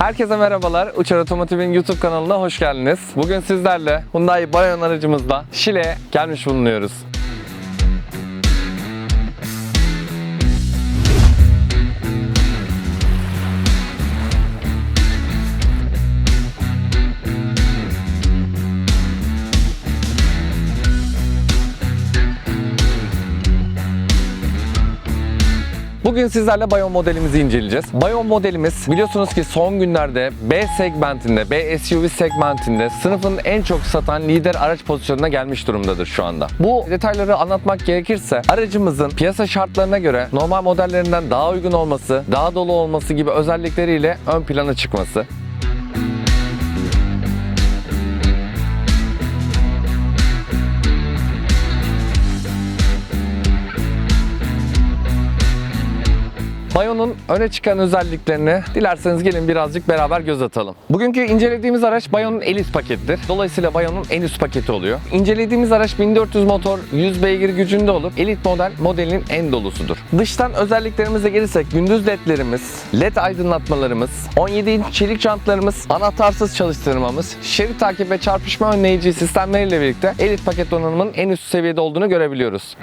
Herkese merhabalar. Uçar Otomotiv'in YouTube kanalına hoş geldiniz. Bugün sizlerle Hyundai Bayon aracımızla Şile'ye gelmiş bulunuyoruz. Bugün sizlerle Bayon modelimizi inceleyeceğiz. Bayon modelimiz biliyorsunuz ki son günlerde B segmentinde, B SUV segmentinde sınıfın en çok satan lider araç pozisyonuna gelmiş durumdadır şu anda. Bu detayları anlatmak gerekirse aracımızın piyasa şartlarına göre normal modellerinden daha uygun olması, daha dolu olması gibi özellikleriyle ön plana çıkması, Bayon'un öne çıkan özelliklerini dilerseniz gelin birazcık beraber göz atalım. Bugünkü incelediğimiz araç Bayon'un Elite pakettir. Dolayısıyla Bayon'un en üst paketi oluyor. İncelediğimiz araç 1400 motor, 100 beygir gücünde olup Elite model modelin en dolusudur. Dıştan özelliklerimize gelirsek gündüz ledlerimiz, led aydınlatmalarımız, 17 inç çelik jantlarımız, anahtarsız çalıştırmamız, şerit takip ve çarpışma önleyici sistemleriyle birlikte Elite paket donanımının en üst seviyede olduğunu görebiliyoruz.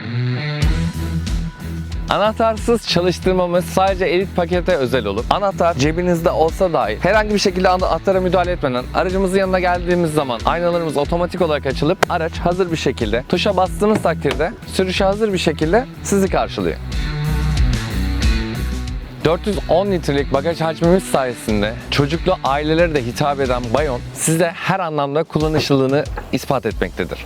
Anahtarsız çalıştırmamız sadece elit pakete özel olup anahtar cebinizde olsa dahi herhangi bir şekilde anahtara müdahale etmeden aracımızın yanına geldiğimiz zaman aynalarımız otomatik olarak açılıp araç hazır bir şekilde tuşa bastığınız takdirde sürüşe hazır bir şekilde sizi karşılıyor. 410 litrelik bagaj hacmimiz sayesinde çocuklu ailelere de hitap eden Bayon size her anlamda kullanışlılığını ispat etmektedir.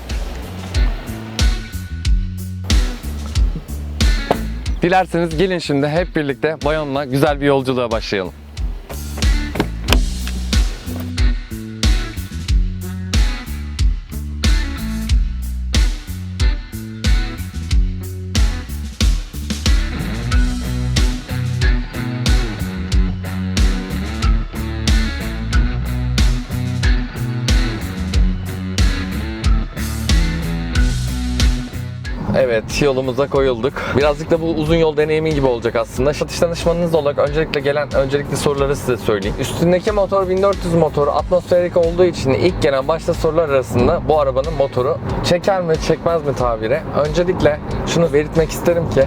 Dilerseniz gelin şimdi hep birlikte Bayon'la güzel bir yolculuğa başlayalım. Evet yolumuza koyulduk. Birazcık da bu uzun yol deneyimi gibi olacak aslında. Satış danışmanınız olarak öncelikle gelen öncelikli soruları size söyleyeyim. Üstündeki motor 1400 motoru atmosferik olduğu için ilk gelen başta sorular arasında bu arabanın motoru çeker mi çekmez mi tabiri. Öncelikle şunu belirtmek isterim ki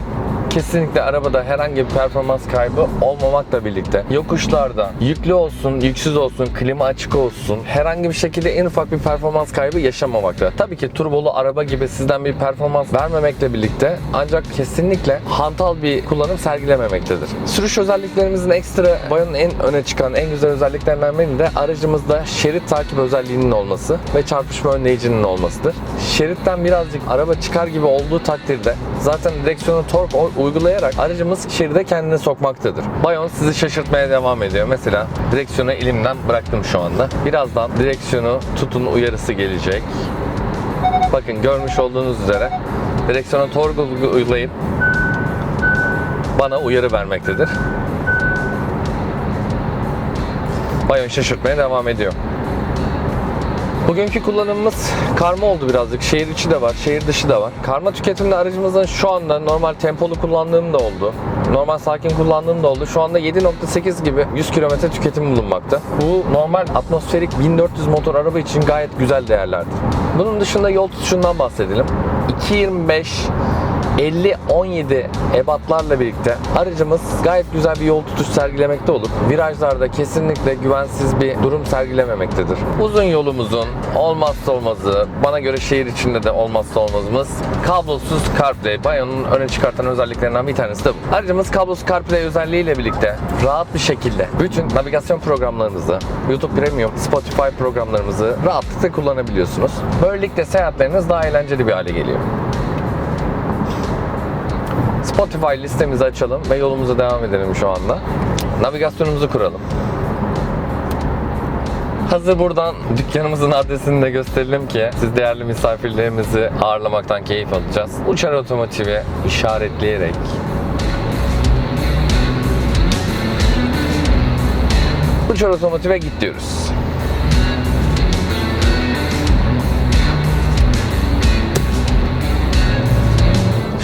Kesinlikle arabada herhangi bir performans kaybı olmamakla birlikte yokuşlarda yüklü olsun, yüksüz olsun, klima açık olsun herhangi bir şekilde en ufak bir performans kaybı yaşamamakta. Tabii ki turbolu araba gibi sizden bir performans vermemekle birlikte ancak kesinlikle hantal bir kullanım sergilememektedir. Sürüş özelliklerimizin ekstra Bayon'un en öne çıkan en güzel özelliklerinden biri de aracımızda şerit takip özelliğinin olması ve çarpışma önleyicinin olmasıdır. Şeritten birazcık araba çıkar gibi olduğu takdirde zaten direksiyonu tork uygulayarak aracımız şeride kendini sokmaktadır. Bayon sizi şaşırtmaya devam ediyor. Mesela direksiyonu elimden bıraktım şu anda. Birazdan direksiyonu tutun uyarısı gelecek. Bakın görmüş olduğunuz üzere direksiyona tork uygulayıp bana uyarı vermektedir. Bayon şaşırtmaya devam ediyor. Bugünkü kullanımımız karma oldu birazcık. Şehir içi de var, şehir dışı da var. Karma tüketimde aracımızın şu anda normal tempolu kullandığım da oldu. Normal sakin kullandığım da oldu. Şu anda 7.8 gibi 100 km tüketim bulunmakta. Bu normal atmosferik 1400 motor araba için gayet güzel değerlerdir. Bunun dışında yol tutuşundan bahsedelim. 2.25 50-17 ebatlarla birlikte aracımız gayet güzel bir yol tutuş sergilemekte olup virajlarda kesinlikle güvensiz bir durum sergilememektedir. Uzun yolumuzun olmazsa olmazı, bana göre şehir içinde de olmazsa olmazımız kablosuz CarPlay. Bayon'un öne çıkartan özelliklerinden bir tanesi de bu. Aracımız kablosuz CarPlay özelliğiyle birlikte rahat bir şekilde bütün navigasyon programlarınızı, YouTube Premium, Spotify programlarımızı rahatlıkla kullanabiliyorsunuz. Böylelikle seyahatleriniz daha eğlenceli bir hale geliyor. Spotify listemizi açalım ve yolumuza devam edelim şu anda. Navigasyonumuzu kuralım. Hazır buradan dükkanımızın adresini de gösterelim ki siz değerli misafirlerimizi ağırlamaktan keyif alacağız. Uçar Otomotiv'i işaretleyerek Uçar Otomotiv'e git diyoruz.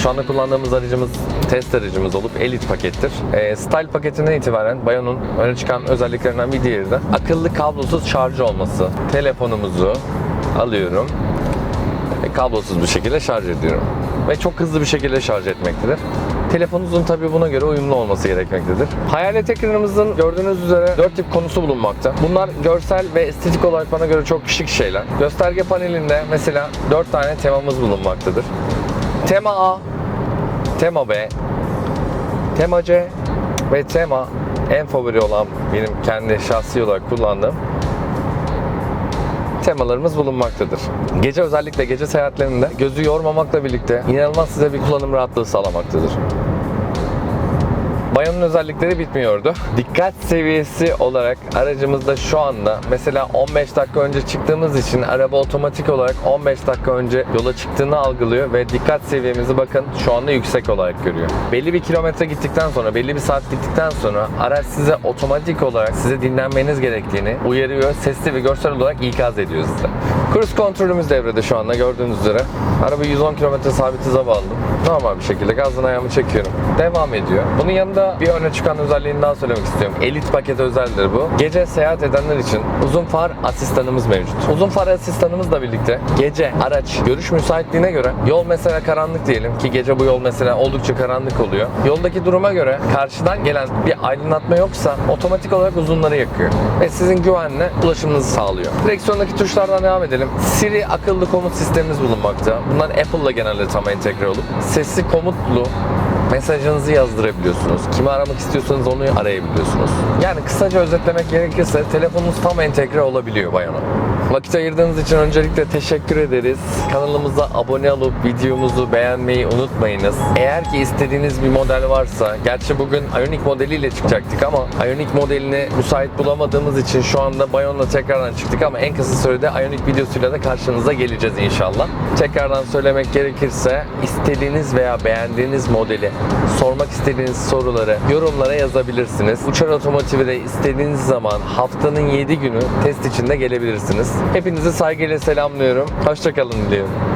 Şu anda kullandığımız aracımız test aracımız olup Elite pakettir. Ee, Style paketinden itibaren Bayon'un öne çıkan özelliklerinden bir diğeri de akıllı kablosuz şarj olması. Telefonumuzu alıyorum ve kablosuz bir şekilde şarj ediyorum. Ve çok hızlı bir şekilde şarj etmektedir. Telefonunuzun tabii buna göre uyumlu olması gerekmektedir. Hayalet ekranımızın gördüğünüz üzere 4 tip konusu bulunmakta. Bunlar görsel ve estetik olarak bana göre çok şık şeyler. Gösterge panelinde mesela 4 tane temamız bulunmaktadır. Tema A, Tema B, Tema C ve Tema en favori olan benim kendi şahsi olarak kullandığım temalarımız bulunmaktadır. Gece özellikle gece seyahatlerinde gözü yormamakla birlikte inanılmaz size bir kullanım rahatlığı sağlamaktadır. Bayon'un özellikleri bitmiyordu. Dikkat seviyesi olarak aracımızda şu anda mesela 15 dakika önce çıktığımız için araba otomatik olarak 15 dakika önce yola çıktığını algılıyor ve dikkat seviyemizi bakın şu anda yüksek olarak görüyor. Belli bir kilometre gittikten sonra, belli bir saat gittikten sonra araç size otomatik olarak size dinlenmeniz gerektiğini uyarıyor. Sesli ve görsel olarak ikaz ediyor size. Cruise kontrolümüz devrede şu anda gördüğünüz üzere. Arabayı 110 km sabit hıza bağladım. Normal bir şekilde gazdan ayağımı çekiyorum. Devam ediyor. Bunun yanında bir öne çıkan özelliğini daha söylemek istiyorum. Elit paket özeldir bu. Gece seyahat edenler için uzun far asistanımız mevcut. Uzun far asistanımızla birlikte gece araç görüş müsaitliğine göre yol mesela karanlık diyelim ki gece bu yol mesela oldukça karanlık oluyor. Yoldaki duruma göre karşıdan gelen bir aydınlatma yoksa otomatik olarak uzunları yakıyor. Ve sizin güvenle ulaşımınızı sağlıyor. Direksiyondaki tuşlardan devam edelim. Siri akıllı komut sistemimiz bulunmakta. Bunlar Apple'la genelde tam entegre olup sesli komutlu mesajınızı yazdırabiliyorsunuz. Kimi aramak istiyorsanız onu arayabiliyorsunuz. Yani kısaca özetlemek gerekirse telefonunuz tam entegre olabiliyor bayana. Vakit ayırdığınız için öncelikle teşekkür ederiz. Kanalımıza abone olup videomuzu beğenmeyi unutmayınız. Eğer ki istediğiniz bir model varsa, gerçi bugün Ioniq modeliyle çıkacaktık ama Ioniq modelini müsait bulamadığımız için şu anda Bayon'la tekrardan çıktık ama en kısa sürede Ioniq videosuyla da karşınıza geleceğiz inşallah. Tekrardan söylemek gerekirse istediğiniz veya beğendiğiniz modeli, sormak istediğiniz soruları yorumlara yazabilirsiniz. Uçar Otomotiv'e istediğiniz zaman haftanın 7 günü test için de gelebilirsiniz. Hepinizi saygıyla selamlıyorum. Hoşçakalın diliyorum.